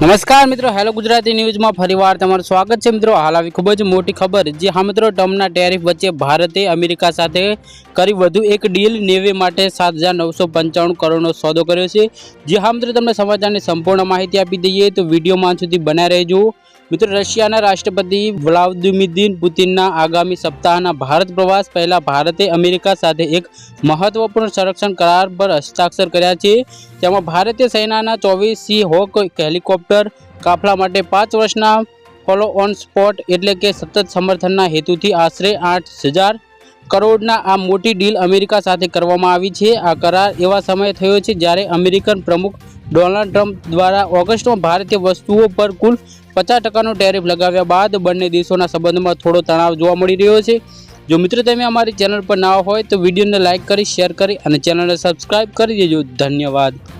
નમસ્કાર મિત્રો, હેલો ગુજરાતી ન્યૂઝમાં ફરીવાર તમારું સ્વાગત છે. મિત્રો, હાલ આવી ખૂબ જ મોટી ખબર, જે હા મિત્રો ટર્મના ટેરિફ વચ્ચે ભારતે અમેરિકા સાથે કરી વધુ એક ડીલ નેવી માટે સાત હજાર નવસો પંચાણું કરોડનો સોદો કર્યો છે. જે હા મિત્રો, તમને સમાચારની સંપૂર્ણ માહિતી આપી દઈએ તો વિડીયોમાં સુધી બનાવી રહેજો. મિત્રો, રશિયાના રાષ્ટ્રપતિ વ્લાદિમીર પુતિનના આગામી સપ્તાહના ભારત પ્રવાસ પહેલાં ભારતે અમેરિકા સાથે એક મહત્વપૂર્ણ સંરક્ષણ કરાર પર હસ્તાક્ષર કર્યા છે. તેમાં ભારતીય સેનાના ચોવીસ સી હોક હેલિકોપ્ટર કાફલા માટે પાંચ વર્ષના ફોલો ઓન સ્પોટ એટલે કે સતત સમર્થનના હેતુથી આશરે આઠ હજાર કરોડના આ મોટી ડીલ અમેરિકા સાથે કરવામાં આવી છે. આ કરાર એવા સમયે થયો છે જ્યારે અમેરિકન પ્રમુખ ડોનાલ્ડ ટ્રમ્પ દ્વારા ઓગસ્ટમાં ભારતીય વસ્તુઓ પર કુલ પચાસ ટકાનો ટેરિફ લગાવ્યા બાદ બંને દેશોના સંબંધમાં થોડો તણાવ જોવા મળી રહ્યો છે. જો મિત્રો તમે અમારી ચેનલ પર ના હોય તો વિડીયોને લાઇક કરી, શેર કરી અને ચેનલને સબસ્ક્રાઇબ કરી દેજો. ધન્યવાદ.